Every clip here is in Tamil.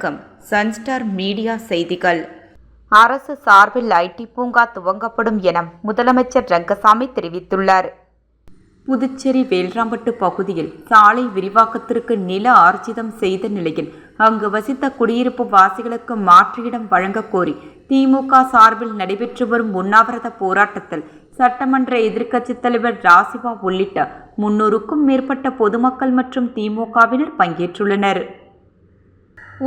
வணக்கம். சன்ஸ்டார் மீடியா செய்திகள். அரசு சார்பில் ஐடி பூங்கா துவங்கப்படும் என முதலமைச்சர் ரங்கசாமி தெரிவித்துள்ளார். புதுச்சேரி வேல்ராம்பட்டு பகுதியில் சாலை விரிவாக்கத்திற்கு நில ஆர்ஜிதம் செய்த நிலையில் அங்கு வசித்த குடியிருப்பு வாசிகளுக்கு மாற்று இடம் வழங்கக் கோரி திமுக சார்பில் நடைபெற்று வரும் உண்ணாவிரத போராட்டத்தில் சட்டமன்ற எதிர்க்கட்சித் தலைவர் ராசிபா உள்ளிட்ட முன்னூறுக்கும் மேற்பட்ட பொதுமக்கள் மற்றும் திமுகவினர் பங்கேற்றுள்ளனர்.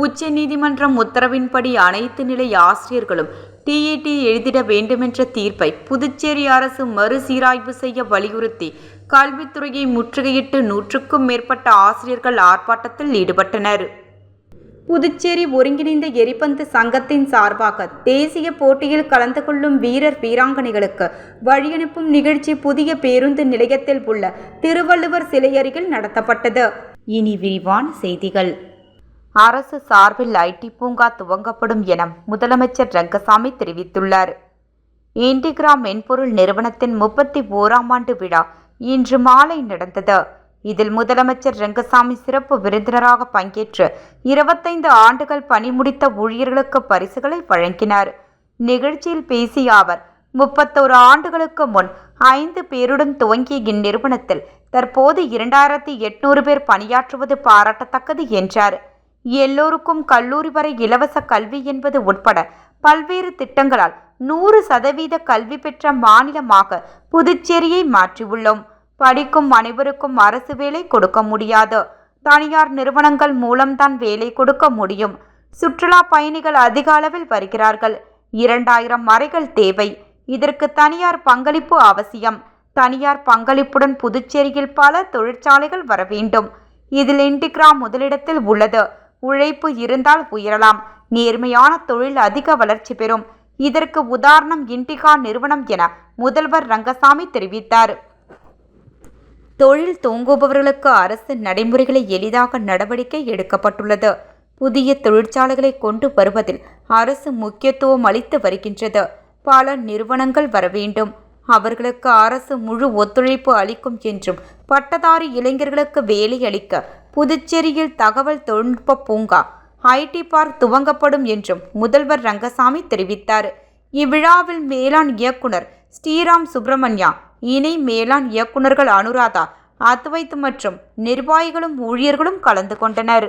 உச்ச நீதிமன்றம் உத்தரவின்படி அனைத்து நிலை ஆசிரியர்களும் டிஇடி எழுதிட வேண்டுமென்ற தீர்ப்பை புதுச்சேரி அரசு மறுசீராய்வு செய்ய வலியுறுத்தி கல்வித்துறையை முற்றுகையிட்டு நூற்றுக்கும் மேற்பட்ட ஆசிரியர்கள் ஆர்ப்பாட்டத்தில் ஈடுபட்டனர். புதுச்சேரி ஒருங்கிணைந்த எரிபந்து சங்கத்தின் சார்பாக தேசிய போட்டியில் கலந்து கொள்ளும் வீரர் வீராங்கனைகளுக்கு வழியனுப்பும் நிகழ்ச்சி புதிய பேருந்து நிலையத்தில் உள்ள திருவள்ளுவர் சிலை அருகில் நடத்தப்பட்டது. இனி விரிவான செய்திகள். அரசு சார்பில் ஐடி பூங்கா துவங்கப்படும் என முதலமைச்சர் ரங்கசாமி தெரிவித்துள்ளார். இண்டிகிரா மென்பொருள் நிறுவனத்தின் முப்பத்தி ஓராம் ஆண்டு விழா இன்று மாலை நடந்தது. இதில் முதலமைச்சர் ரங்கசாமி சிறப்பு விருந்தினராக பங்கேற்று இருபத்தைந்து ஆண்டுகள் பணி முடித்த ஊழியர்களுக்கு பரிசுகளை வழங்கினார். நிகழ்ச்சியில் பேசிய அவர் முப்பத்தோரு ஆண்டுகளுக்கு முன் ஐந்து பேருடன் துவங்கிய இந்நிறுவனத்தில் தற்போது இரண்டாயிரத்தி எட்நூறு பேர் பணியாற்றுவது பாராட்டத்தக்கது என்றார். எல்லோருக்கும் கல்லூரி வரை இலவச கல்வி என்பது உட்பட பல்வேறு திட்டங்களால் நூறு சதவீத கல்வி பெற்ற மாநிலமாக புதுச்சேரியை மாற்றியுள்ளோம். படிக்கும் அனைவருக்கும் அரசு வேலை கொடுக்க முடியாது. தனியார் நிறுவனங்கள் மூலம்தான் வேலை கொடுக்க முடியும். சுற்றுலா பயணிகள் அதிக அளவில் வருகிறார்கள். இரண்டாயிரம் அறைகள் தேவை. இதற்கு தனியார் பங்களிப்பு அவசியம். தனியார் பங்களிப்புடன் புதுச்சேரியில் பல தொழிற்சாலைகள் வர வேண்டும். இதில் இண்டிகிரா முதலிடத்தில் உள்ளது. உழைப்பு இருந்தால் உயரலாம். நேர்மையான தொழில் அதிக வளர்ச்சி பெறும். இதற்கு உதாரணம் இண்டிகா நிறுவனம் என முதல்வர் ரங்கசாமி தெரிவித்தார். தொழில் தூங்குபவர்களுக்கு அரசு நடைமுறைகளை எளிதாக நடவடிக்கை எடுக்கப்பட்டுள்ளது. புதிய தொழிற்சாலைகளை கொண்டு வருவதில் அரசு முக்கியத்துவம் அளித்து வருகின்றது. பல நிறுவனங்கள் வர வேண்டும். அவர்களுக்கு அரசு முழு ஒத்துழைப்பு அளிக்கும் என்றும் பட்டதாரி இளைஞர்களுக்கு வேலை அளிக்க புதுச்சேரியில் தகவல் தொழில்நுட்ப பூங்கா ஐடி பார்க் துவங்கப்படும் என்றும் முதல்வர் ரங்கசாமி தெரிவித்தார். இவ்விழாவில் மேலாண் இயக்குனர் ஸ்ரீராம் சுப்பிரமணியா இணை மேலாண் இயக்குனர்கள் அனுராதா அத்வைத் மற்றும் நிர்வாகிகளும் ஊழியர்களும் கலந்து கொண்டனர்.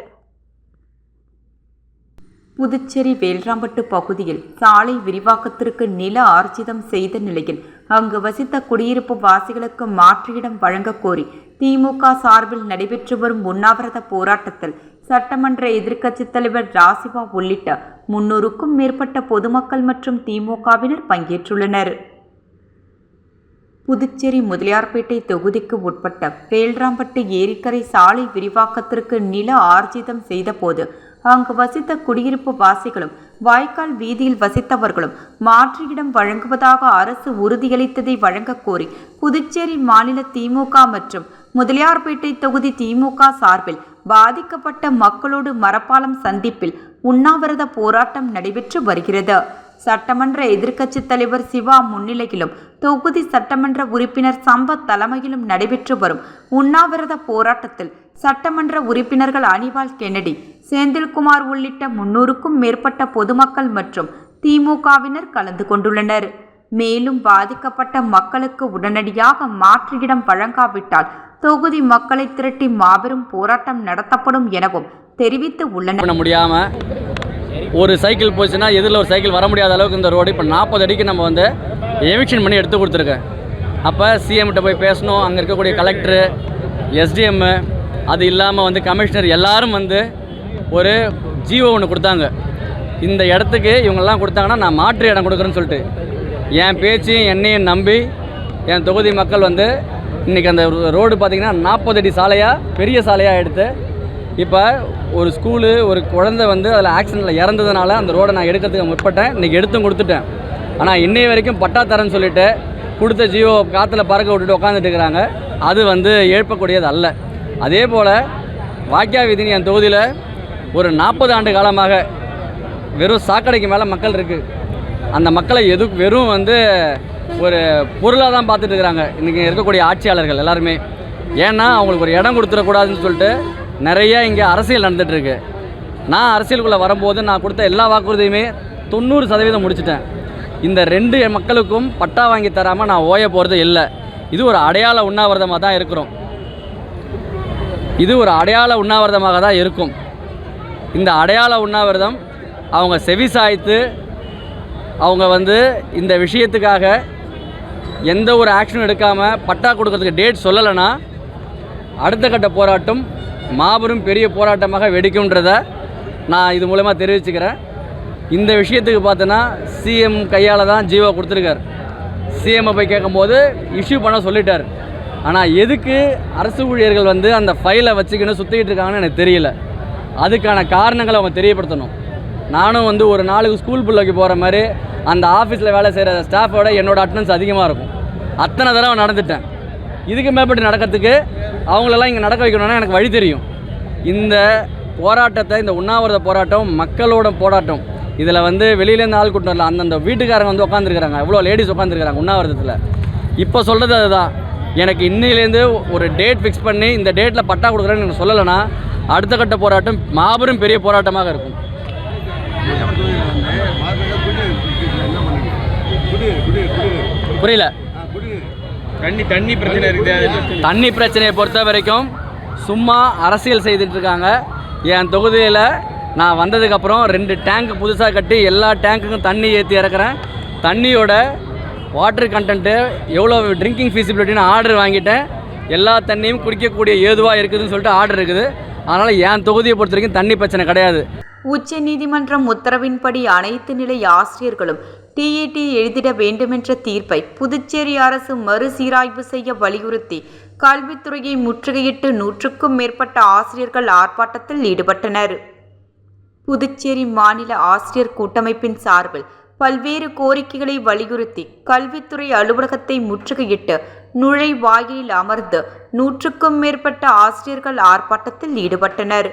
புதுச்சேரி வேல்ராம்பட்டு பகுதியில் சாலை விரிவாக்கத்திற்கு நில ஆர்ஜிதம் செய்த நிலையில் அங்கு வசித்த குடியிருப்பு வாசிகளுக்கு மாற்றியிடம் வழங்க கோரி திமுக சார்பில் நடைபெற்று வரும் உண்ணாவிரத போராட்டத்தில் சட்டமன்ற எதிர்க்கட்சித் தலைவர் ராசிவா உள்ளிட்ட முன்னூறுக்கும் மேற்பட்ட பொதுமக்கள் மற்றும் திமுகவினர் பங்கேற்றுள்ளனர். புதுச்சேரி முதலியார்பேட்டை தொகுதிக்கு உட்பட்ட வேல்ராம்பட்டு ஏரிக்கரை சாலை விரிவாக்கத்திற்கு நில ஆர்ஜிதம் செய்தபோது அங்கு வசித்த குடியிருப்பு வாசிகளும் வாய்க்கால் வீதியில் வசித்தவர்களும் மாற்று இடம் வழங்குவதாக அரசு உறுதியளித்ததை வழங்கக் கோரி புதுச்சேரி மாநில திமுக மற்றும் முதலியார்பேட்டை தொகுதி திமுக சார்பில் பாதிக்கப்பட்ட மக்களோடு மரப்பாலம் சந்திப்பில் உண்ணாவிரத போராட்டம் நடைபெற்று வருகிறது. சட்டமன்ற எதிர்க்கட்சித் தலைவர் சிவா முன்னிலையிலும் தொகுதி சட்டமன்ற உறுப்பினர் சம்பத் தலைமையிலும் நடைபெற்று வரும் உண்ணாவிரத போராட்டத்தில் சட்டமன்ற உறுப்பினர்கள் அனிவால் கென்னடி செந்தில்குமார் உள்ளிட்ட முன்னூறுக்கும் மேற்பட்ட பொதுமக்கள் மற்றும் திமுகவினர் கலந்து கொண்டுள்ளனர். மேலும் பாதிக்கப்பட்ட மக்களுக்கு உடனடியாக மாற்று இடம் வழங்காவிட்டால் தொகுதி மக்களை திரட்டி மாபெரும் போராட்டம் நடத்தப்படும் எனவும் தெரிவித்து உள்ளனர். முடியாம முடியாமல் ஒரு சைக்கிள் போச்சுன்னா எதிரில் ஒரு சைக்கிள் வர முடியாத அளவுக்கு இந்த ரோடு இப்போ நாற்பது அடிக்கு நம்ம வந்து எவிக்ஷன் பண்ணி எடுத்து கொடுத்துருக்கேன். அப்போ சிஎம்கிட்ட போய் பேசணும். அங்கே இருக்கக்கூடிய கலெக்டரு எஸ்டிஎம்மு அது இல்லாமல் வந்து கமிஷனர் எல்லாரும் வந்து ஒரு ஜீவோ ஒன்று கொடுத்தாங்க. இந்த இடத்துக்கு இவங்கெல்லாம் கொடுத்தாங்கன்னா நான் மாற்று இடம் கொடுக்குறேன்னு சொல்லிட்டு. என் பேச்சையும் என்னையும் நம்பி என் தொகுதி மக்கள் வந்து இன்றைக்கி அந்த ரோடு பார்த்திங்கன்னா நாற்பது அடி சாலையாக பெரிய சாலையாக எடுத்து இப்போ ஒரு ஸ்கூலு ஒரு குழந்தை வந்து அதில் ஆக்சிடெண்ட்டில் இறந்ததுனால அந்த ரோடை நான் எடுக்கிறதுக்கு முற்பட்டேன். இன்றைக்கி எடுத்தும் கொடுத்துட்டேன். ஆனால் இன்னைய வரைக்கும் பட்டா தரேன்னு சொல்லிட்டு கொடுத்த ஜியோ காற்றுல பறக்க விட்டுட்டு உட்காந்துட்டு இருக்கிறாங்க. அது வந்து ஏற்பக்கூடியது அல்ல. அதே போல் வாக்கியா விதினி என் தொகுதியில் ஒரு நாற்பது ஆண்டு காலமாக வெறும் சாக்கடைக்கு மேலே மக்கள் இருக்குது அந்த மக்களை எது வெறும் வந்து ஒரு பொருளாக தான் பார்த்துட்டு இருக்கிறாங்க. இன்றைக்கி இருக்கக்கூடிய ஆட்சியாளர்கள் எல்லாருமே. ஏன்னா அவங்களுக்கு ஒரு இடம் கொடுத்துடக்கூடாதுன்னு சொல்லிட்டு நிறைய இங்கே அரசியல் நடந்துகிட்ருக்கு நான் அரசியலுக்குள்ளே வரும்போது நான் கொடுத்த எல்லா வாக்குறுதியுமே தொண்ணூறு சதவீதம் முடிச்சிட்டேன். இந்த ரெண்டு மக்களுக்கும் பட்டா வாங்கி தராமல் நான் ஓய போகிறது இல்லை. இது ஒரு அடையாள உண்ணாவிரதமாக தான் இருக்கிறோம். இது ஒரு அடையாள உண்ணாவிரதமாக தான் இருக்கும். இந்த அடையாள உண்ணாவிரதம் அவங்க செவி சாய்த்து அவங்க வந்து இந்த விஷயத்துக்காக எந்த ஒரு ஆக்ஷனும் எடுக்காமல் பட்டா கொடுக்கறதுக்கு டேட் சொல்லலைன்னா அடுத்த கட்ட போராட்டம் மாபெரும் பெரிய போராட்டமாக வெடிக்கும்ன்றத நான் இது மூலமாக தெரிவிச்சுக்கிறேன். இந்த விஷயத்துக்கு பார்த்தோன்னா சிஎம் கையால் தான் ஜீவோ கொடுத்துருக்கார். சிஎம்மை போய் கேட்கும்போது இஷ்யூ பண்ண சொல்லிட்டார். ஆனால் எதுக்கு அரசு ஊழியர்கள் வந்து அந்த ஃபைலை வச்சுக்கின்னு சுற்றிக்கிட்டு இருக்காங்கன்னு எனக்கு தெரியல. அதுக்கான காரணங்களை அவங்க தெரியப்படுத்தணும். நானும் வந்து ஒரு நாளுக்கு ஸ்கூல் பிள்ளைக்கு போகிற மாதிரி அந்த ஆஃபீஸில் வேலை செய்கிற ஸ்டாஃபோட என்னோட அட்டண்டன்ஸ் அதிகமாக இருக்கும். அத்தனை தடவை நடந்துட்டேன். இதுக்கு மேற்பட்டு நடக்கிறதுக்கு அவங்களெல்லாம் இங்கே நடக்க வைக்கணும்னா எனக்கு வழி தெரியும். இந்த போராட்டத்தை இந்த உண்ணாவிரத போராட்டம் மக்களோட போராட்டம் இதில் வந்து வெளியிலேருந்து ஆள் கூட்டம் வரல. அந்தந்த வீட்டுக்காரங்க வந்து உட்காந்துருக்குறாங்க எவ்வளோ லேடிஸ் உட்காந்துருக்குறாங்க உண்ணாவிரதத்தில். இப்போ சொல்கிறது அதுதான். எனக்கு இன்னிலேருந்து ஒரு டேட் ஃபிக்ஸ் பண்ணி இந்த டேட்டில் பட்டா கொடுக்குறேன்னு எனக்கு சொல்லலைன்னா அடுத்த கட்ட போராட்டம் மாபெரும் பெரிய போராட்டமாக இருக்கும். புரியல? தண்ணி தண்ணி பிரச்சனை இருக்குது தண்ணி பிரச்சனையை பொறுத்த வரைக்கும் சும்மா அரசியல் செய்துட்டு இருக்காங்க. என் தொகுதியில் நான் வந்ததுக்கப்புறம் ரெண்டு டேங்க் புதுசாக கட்டி எல்லா டேங்க்குக்கும் தண்ணி ஏற்றி இறக்குறேன். தண்ணியோட வாட்டர் கண்டென்ட்டு எவ்வளோ ட்ரிங்கிங் ஃபீசிபிலிட்டின்னு ஆர்டர் வாங்கிட்டேன். எல்லா தண்ணியும் குடிக்கக்கூடிய ஏதுவாக இருக்குதுன்னு சொல்லிட்டு ஆர்டர் இருக்குது. அதனால் என் தொகுதியை பொறுத்த வரைக்கும் தண்ணி பிரச்சனை கிடையாது. உச்ச நீதிமன்றம் உத்தரவின்படி அனைத்து நிலை ஆசிரியர்களும் டிஇடி எழுதிட வேண்டுமென்ற தீர்ப்பை புதுச்சேரி அரசு மறுசீராய்வு செய்ய வலியுறுத்தி கல்வித்துறையை முற்றுகையிட்டு நூற்றுக்கும் மேற்பட்ட ஆசிரியர்கள் ஆர்ப்பாட்டத்தில் ஈடுபட்டனர். புதுச்சேரி மாநில ஆசிரியர் கூட்டமைப்பின் சார்பில் பல்வேறு கோரிக்கைகளை வலியுறுத்தி கல்வித்துறை அலுவலகத்தை முற்றுகையிட்டு நுழைவாயிலில் அமர்ந்து நூற்றுக்கும் மேற்பட்ட ஆசிரியர்கள் ஆர்ப்பாட்டத்தில் ஈடுபட்டனர்.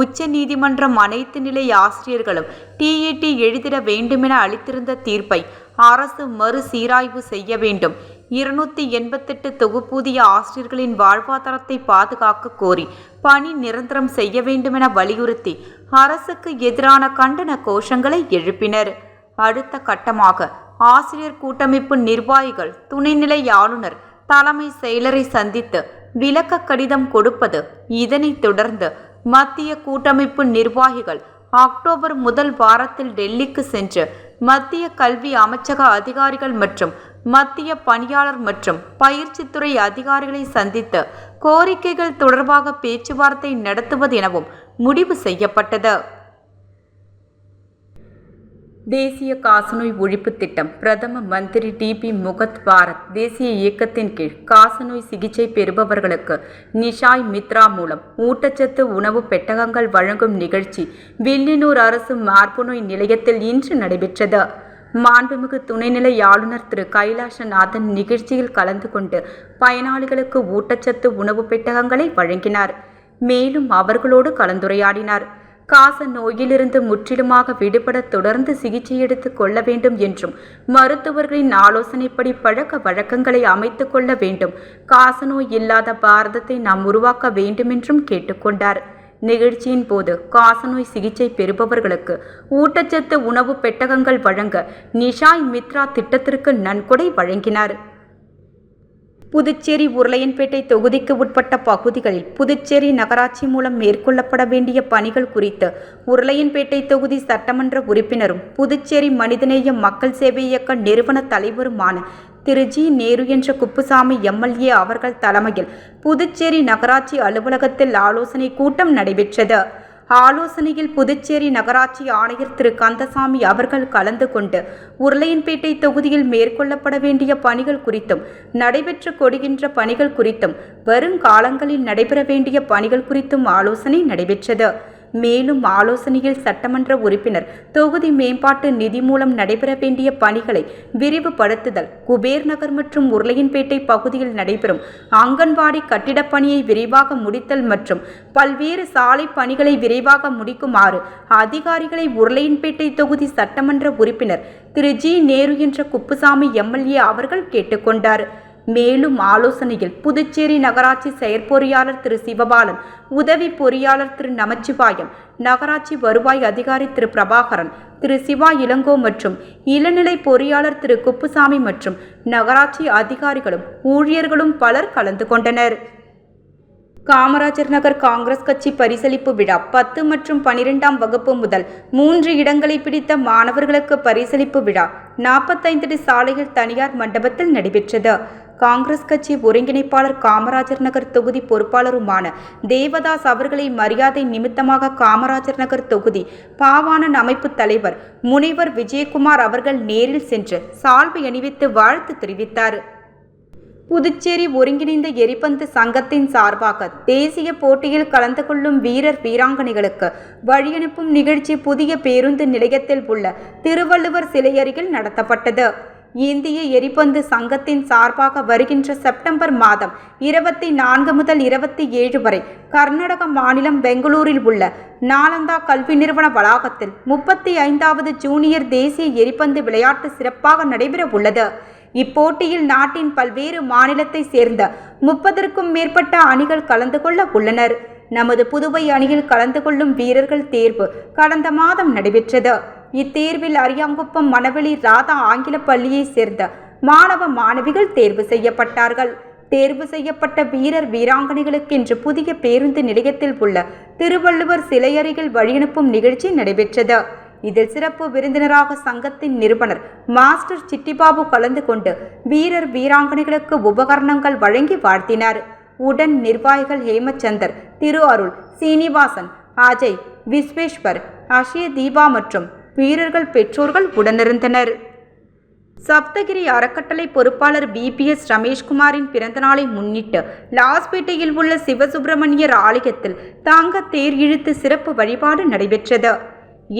உச்ச நீதிமன்றம் அனைத்து நிலை ஆசிரியர்களும் டிஇடி எழுதிட வேண்டுமென அளித்திருந்த தீர்ப்பை அரசு மறுசீராய்வு செய்ய வேண்டும். இருநூத்தி எண்பத்தெட்டு தொகுப்பூதிய ஆசிரியர்களின் வாழ்வாதாரத்தை பாதுகாக்க கோரி பணி நிரந்தரம் செய்ய வேண்டுமென வலியுறுத்தி அரசுக்கு எதிரான கண்டன கோஷங்களை எழுப்பினர். அடுத்த கட்டமாக ஆசிரியர் கூட்டமைப்பு நிர்வாகிகள் துணைநிலை ஆளுநர் தலைமை செயலரை சந்தித்து விளக்க கடிதம் கொடுப்பது இதனைத் தொடர்ந்து மத்திய கூட்டமைப்பு நிர்வாகிகள் அக்டோபர் முதல் வாரத்தில் டெல்லிக்கு சென்று மத்திய கல்வி அமைச்சக அதிகாரிகள் மற்றும் மத்திய பணியாளர் மற்றும் பயிற்சித்துறை அதிகாரிகளை சந்தித்து கோரிக்கைகள் தொடர்பாக பேச்சுவார்த்தை நடத்துவது எனவும் முடிவு செய்யப்பட்டது. தேசிய காசநோய் ஒழிப்பு திட்டம். பிரதம மந்திரி டிபி முகத் பாரத் தேசிய இயக்கத்தின் கீழ் காசநோய் சிகிச்சை பெறுபவர்களுக்கு நிஷாய் மித்ரா மூலம் ஊட்டச்சத்து உணவு பெட்டகங்கள் வழங்கும் நிகழ்ச்சி வில்லியனூர் அரசு மார்புநோய் நிலையத்தில் இன்று நடைபெற்றது. மாண்புமிகு துணைநிலை ஆளுநர் திரு. கைலாசநாதன் நிகழ்ச்சியில் கலந்து கொண்டு பயனாளிகளுக்கு ஊட்டச்சத்து உணவு பெட்டகங்களை வழங்கினார். மேலும் அவர்களோடு கலந்துரையாடினார். காச நோயிலிருந்து முற்றிலுமாக விடுபட தொடர்ந்து சிகிச்சை எடுத்துக் கொள்ள வேண்டும் என்றும் மருத்துவர்களின் ஆலோசனைப்படி பழக்க வழக்கங்களை அமைத்துக் கொள்ள வேண்டும். காசநோய் இல்லாத பாரதத்தை நாம் உருவாக்க வேண்டுமென்றும் கேட்டுக்கொண்டார் நிகழ்ச்சியின் போது காசநோய் சிகிச்சை பெறுபவர்களுக்கு ஊட்டச்சத்து உணவு பெட்டகங்கள் வழங்க நிஷாய் மித்ரா திட்டத்திற்கு நன்கொடை வழங்கினார். புதுச்சேரி உருளையன்பேட்டை தொகுதிக்கு உட்பட்ட பகுதிகளில் புதுச்சேரி நகராட்சி மூலம் மேற்கொள்ளப்பட வேண்டிய பணிகள் குறித்து உருளையன்பேட்டை தொகுதி சட்டமன்ற உறுப்பினரும் புதுச்சேரி மனிதநேய மக்கள் சேவை இயக்க நிறுவன தலைவருமான திரு. ஜி. நேரு என்ற குப்புசாமி எம்எல்ஏ அவர்கள் தலைமையில் புதுச்சேரி நகராட்சி அலுவலகத்தில் ஆலோசனை கூட்டம் நடைபெற்றது. ஆலோசனையில் புதுச்சேரி நகராட்சி ஆணையர் திரு. கந்தசாமி அவர்கள் கலந்து கொண்டு உருளையன்பேட்டை தொகுதியில் மேற்கொள்ளப்பட வேண்டிய பணிகள் குறித்தும் நடைபெற்று கொடுகின்ற பணிகள் குறித்தும் வருங்காலங்களில் நடைபெற வேண்டிய பணிகள் குறித்தும் ஆலோசனை நடைபெற்றது. மேலும் ஆலோசனையில் சட்டமன்ற உறுப்பினர் தொகுதி மேம்பாட்டு நிதி மூலம் நடைபெற வேண்டிய பணிகளை விரிவுபடுத்துதல் குபேர் நகர் மற்றும் உருளையன்பேட்டை பகுதியில் நடைபெறும் அங்கன்வாடி கட்டிடப் பணியை விரைவாக முடித்தல் மற்றும் பல்வேறு சாலை பணிகளை விரைவாக முடிக்குமாறு அதிகாரிகளை உருளையன்பேட்டை தொகுதி சட்டமன்ற உறுப்பினர் திரு. ஜி. நேரு என்ற குப்புசாமி எம்எல்ஏ அவர்கள் கேட்டுக்கொண்டார். மேலும் ஆலோசனையில் புதுச்சேரி நகராட்சி செயற்பொறியாளர் திரு. சிவபாலன் உதவி பொறியாளர் திரு. நமச்சிவாயம் நகராட்சி வருவாய் அதிகாரி திரு. பிரபாகரன் திரு. சிவா இளங்கோ மற்றும் இளநிலை பொறியாளர் திரு. குப்புசாமி மற்றும் நகராட்சி அதிகாரிகளும் ஊழியர்களும் பலர் கலந்து கொண்டனர். காமராஜர் நகர் காங்கிரஸ் கட்சி பரிசளிப்பு விழா பத்து மற்றும் பனிரெண்டாம் வகுப்பு முதல் மூன்று இடங்களை பிடித்த மாணவர்களுக்கு பரிசளிப்பு விழா நாற்பத்தைந்து சாலையில் தனியார் மண்டபத்தில் நடைபெற்றது. காங்கிரஸ் கட்சி ஒருங்கிணைப்பாளர் காமராஜர் நகர் தொகுதி பொறுப்பாளருமான தேவதாஸ் அவர்களை மரியாதை நிமித்தமாக காமராஜர் நகர் தொகுதி பாவாணன் அமைப்பு தலைவர் முனைவர் விஜயகுமார் அவர்கள் நேரில் சென்று சால்வை அணிவித்து வாழ்த்து தெரிவித்தார். புதுச்சேரி ஒருங்கிணைந்த எரிபந்து சங்கத்தின் சார்பாக தேசிய போட்டியில் கலந்து கொள்ளும் வீரர் வீராங்கனைகளுக்கு வழியனுப்பும் நிகழ்ச்சி புதிய பேருந்து நிலையத்தில் உள்ள திருவள்ளுவர் சிலை அருகில் நடத்தப்பட்டது. இந்திய எரிபந்து சங்கத்தின் சார்பாக வருகின்ற செப்டம்பர் மாதம் இருபத்தி நான்கு முதல் இருபத்தி ஏழு வரை கர்நாடக மாநிலம் பெங்களூரில் உள்ள நாலந்தா கல்வி நிறுவன வளாகத்தில் முப்பத்தி ஐந்தாவது ஜூனியர் தேசிய எரிபந்து விளையாட்டு சிறப்பாக நடைபெற உள்ளது. இப்போட்டியில் நாட்டின் பல்வேறு மாநிலத்தை சேர்ந்த முப்பதற்கும் மேற்பட்ட அணிகள் கலந்து கொள்ள உள்ளனர். நமது புதுவை அணியில் கலந்து கொள்ளும் வீரர்கள் தேர்வு கடந்த மாதம் நடைபெற்றது. இத்தேர்வில் அரியாங்குப்பம் மணவெளி ராதா ஆங்கில பள்ளியை சேர்ந்த மாணவ மாணவிகள் தேர்வு செய்யப்பட்டார்கள். தேர்வு செய்யப்பட்ட வீரர் வீராங்கனைகளுக்கு இன்று புதிய பேருந்து நிலையத்தில் உள்ள திருவள்ளுவர் சிலை அருகில் வழியனுப்பும் நிகழ்ச்சி நடைபெற்றது. இதில் சிறப்பு விருந்தினராக சங்கத்தின் நிறுவனர் மாஸ்டர் சிட்டிபாபு கலந்து கொண்டு வீரர் வீராங்கனைகளுக்கு உபகரணங்கள் வழங்கி வாழ்த்தினார். உடன் நிர்வாகிகள் ஹேமச்சந்தர் திரு அருள் சீனிவாசன் அஜய் விஸ்வேஸ்வர் அஷய தீபா மற்றும் வீரர்கள் பெற்றோர்கள் உடனிருந்தனர். சப்தகிரி அறக்கட்டளை பொறுப்பாளர் பிபிஎஸ் ரமேஷ்குமாரின் பிறந்தநாளை முன்னிட்டு லாஸ்பேட்டையில் உள்ள சிவசுப்பிரமணியர் ஆலயத்தில் தாங்க தேர் இழுத்து சிறப்பு வழிபாடு நடைபெற்றது.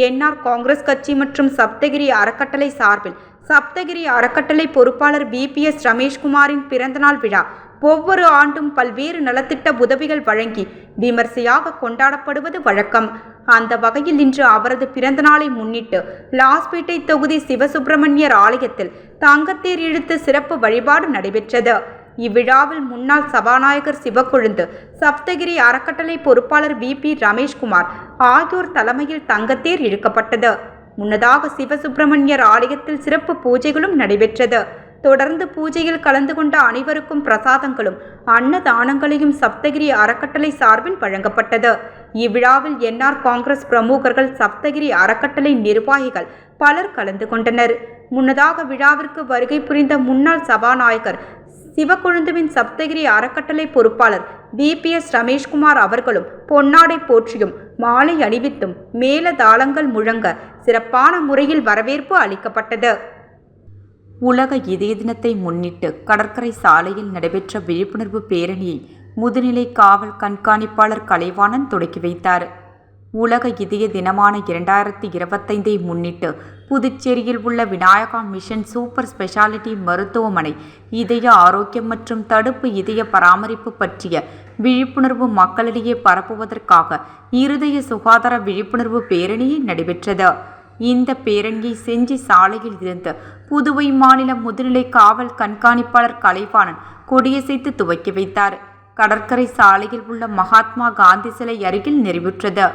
என்ஆர் காங்கிரஸ் கட்சி மற்றும் சப்தகிரி அறக்கட்டளை சார்பில் சப்தகிரி அறக்கட்டளை பொறுப்பாளர் பிபிஎஸ் ரமேஷ்குமாரின் பிறந்தநாள் விழா ஒவ்வொரு ஆண்டும் பல்வேறு நலத்திட்ட உதவிகள் வழங்கி விமர்சையாக கொண்டாடப்படுவது வழக்கம். அந்த வகையில் இன்று அவரது பிறந்தநாளை முன்னிட்டு லாஸ்பேட்டை தொகுதி சிவசுப்பிரமணியர் ஆலயத்தில் தங்கத்தேர் இழுத்து சிறப்பு வழிபாடு நடைபெற்றது. இவ்விழாவில் முன்னாள் சபாநாயகர் சிவக்கொழுந்து சப்தகிரி அறக்கட்டளை பொறுப்பாளர் வி. பி. ரமேஷ்குமார் ஆகியோர் தலைமையில் தங்கத்தேர் இழுக்கப்பட்டது. முன்னதாக சிவசுப்பிரமணியர் ஆலயத்தில் சிறப்பு பூஜைகளும் நடைபெற்றது. தொடர்ந்து பூஜையில் கலந்து கொண்ட அனைவருக்கும் பிரசாதங்களும் அன்னதானங்களையும் சப்தகிரி அறக்கட்டளை சார்பில் வழங்கப்பட்டது. இவ்விழாவில் என்ஆர் காங்கிரஸ் பிரமுகர்கள் சப்தகிரி அறக்கட்டளை நிர்வாகிகள் பலர் கலந்து கொண்டனர். முன்னதாக விழாவிற்கு வருகை புரிந்த முன்னாள் சபாநாயகர் சிவக்கொழுந்துவின் சப்தகிரி அறக்கட்டளை பொறுப்பாளர் பிபிஎஸ் ரமேஷ்குமார் அவர்களும் பொன்னாடை போற்றியும் மாலை அணிவித்தும் மேல தாளங்கள் முழங்க சிறப்பான முறையில் வரவேற்பு அளிக்கப்பட்டது. உலக இதய தினத்தை முன்னிட்டு கடற்கரை சாலையில் நடைபெற்ற விழிப்புணர்வு பேரணியை முதுநிலை காவல் கண்காணிப்பாளர் கலைவாணன் தொடக்கி வைத்தார். உலக இதய தினமான இரண்டாயிரத்தி இருபத்தைந்தை முன்னிட்டு புதுச்சேரியில் உள்ள விநாயகா மிஷன் சூப்பர் ஸ்பெஷாலிட்டி மருத்துவமனை இதய ஆரோக்கியம் மற்றும் தடுப்பு இதய பராமரிப்பு பற்றிய விழிப்புணர்வு மக்களிடையே பரப்புவதற்காக இருதய சுகாதார விழிப்புணர்வு பேரணியை நடைபெற்றது. இந்த பேரணியை செஞ்சி சாலையில் இருந்து புதுவை மாநில முதுநிலை காவல் கண்காணிப்பாளர் கலைவாணன் கொடியசைத்து துவக்கி வைத்தார். கடற்கரை சாலையில் உள்ள மகாத்மா காந்தி சிலை அருகில் நிறைவுற்றது.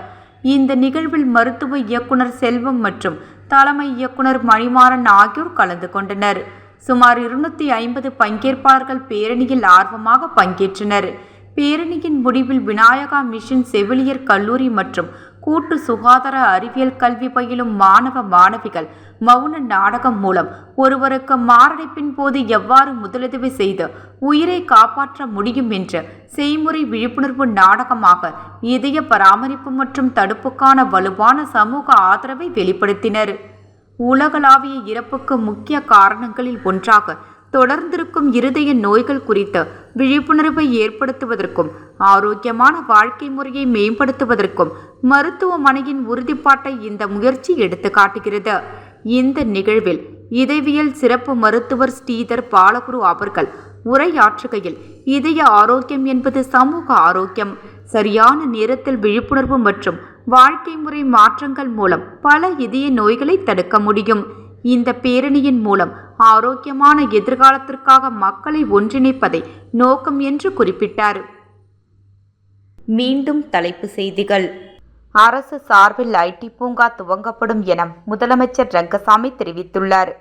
இந்த நிகழ்வில் மருத்துவ இயக்குனர் செல்வம் மற்றும் தலைமை இயக்குனர் மணிமாறன் ஆகியோர் கலந்து கொண்டனர். சுமார் இருநூத்தி ஐம்பது பங்கேற்பாளர்கள் பேரணியில் ஆர்வமாக பங்கேற்றனர். பேரணியின் முடிவில் விநாயகா மிஷன் செவிலியர் கல்லூரி மற்றும் கூட்டு சுகாதார அறிவியல் கல்வி பயிலும் மாணவ மாணவிகள் மௌன நாடகம் மூலம் ஒருவருக்கு மாரடைப்பின் போது எவ்வாறு முதலுதவி செய்து உயிரை காப்பாற்ற முடியும் என்ற செய்முறை விழிப்புணர்வு நாடகமாக இதய பராமரிப்பு மற்றும் தடுப்புக்கான வலுவான சமூக ஆதரவை வெளிப்படுத்தினர். உலகளாவிய இறப்புக்கு முக்கிய காரணங்களில் ஒன்றாக தொடர்ந்திருக்கும் இருதய நோய்கள் குறித்த விழிப்புணர்வை ஏற்படுத்துவதற்கும் ஆரோக்கியமான வாழ்க்கை முறையை மேம்படுத்துவதற்கும் மருத்துவமனையின் உறுதிப்பாட்டை இந்த முயற்சி எடுத்து காட்டுகிறது. இந்த நிகழ்வில் இதயவியல் சிறப்பு மருத்துவர் ஸ்ரீதர் பாலகுரு அவர்கள் உரையாற்றுகையில் இதய ஆரோக்கியம் என்பது சமூக ஆரோக்கியம். சரியான நேரத்தில் விழிப்புணர்வு மற்றும் வாழ்க்கை முறை மாற்றங்கள் மூலம் பல இதய நோய்களை தடுக்க முடியும். இந்த பேரணியின் மூலம் ஆரோக்கியமான எதிர்காலத்திற்காக மக்களை ஒன்றிணைப்பதை நோக்கம் என்று குறிப்பிட்டார். மீண்டும் தலைப்பு செய்திகள். அரசு சார்பில் ஐடி பூங்கா துவங்கப்படும் என முதலமைச்சர் ரங்கசாமி தெரிவித்துள்ளார்.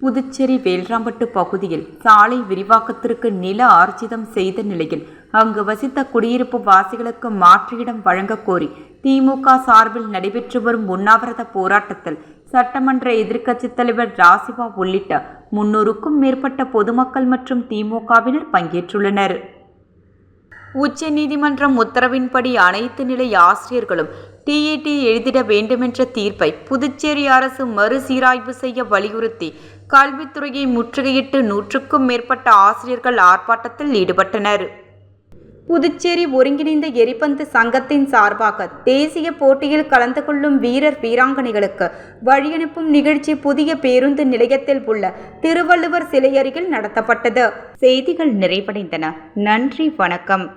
புதுச்சேரி வேல்ராம்பட்டு பகுதியில் சாலை விரிவாக்கத்திற்கு நில ஆர்ஜிதம் செய்த நிலையில் அங்கு வசித்த குடியிருப்பு வாசிகளுக்கு மாற்று இடம் வழங்கக் கோரி திமுக சார்பில் நடைபெற்று வரும் உண்ணாவிரத போராட்டத்தில் சட்டமன்ற எதிர்க்கட்சித் தலைவர் ராசிவா உள்ளிட்ட முன்னூறுக்கும் மேற்பட்ட பொதுமக்கள் மற்றும் திமுகவினர் பங்கேற்றுள்ளனர். உச்சநீதிமன்றம் உத்தரவின்படி அனைத்து நிலை ஆசிரியர்களும் டிஇடி எழுதிட வேண்டுமென்ற தீர்ப்பை புதுச்சேரி அரசு மறுசீராய்வு செய்ய வலியுறுத்தி கல்வித்துறையை முற்றுகையிட்டு நூற்றுக்கும் மேற்பட்ட ஆசிரியர்கள் ஆர்ப்பாட்டத்தில் ஈடுபட்டனர். புதுச்சேரி ஒருங்கிணைந்த எரிபந்து சங்கத்தின் சார்பாக தேசிய போட்டியில் கலந்து கொள்ளும் வீரர் வீராங்கனைகளுக்கு வழியனுப்பும் நிகழ்ச்சி புதிய பேருந்து நிலையத்தில் உள்ள திருவள்ளுவர் சிலை அருகில் நடத்தப்பட்டது. செய்திகள் நிறைவடைந்தன. நன்றி வணக்கம்.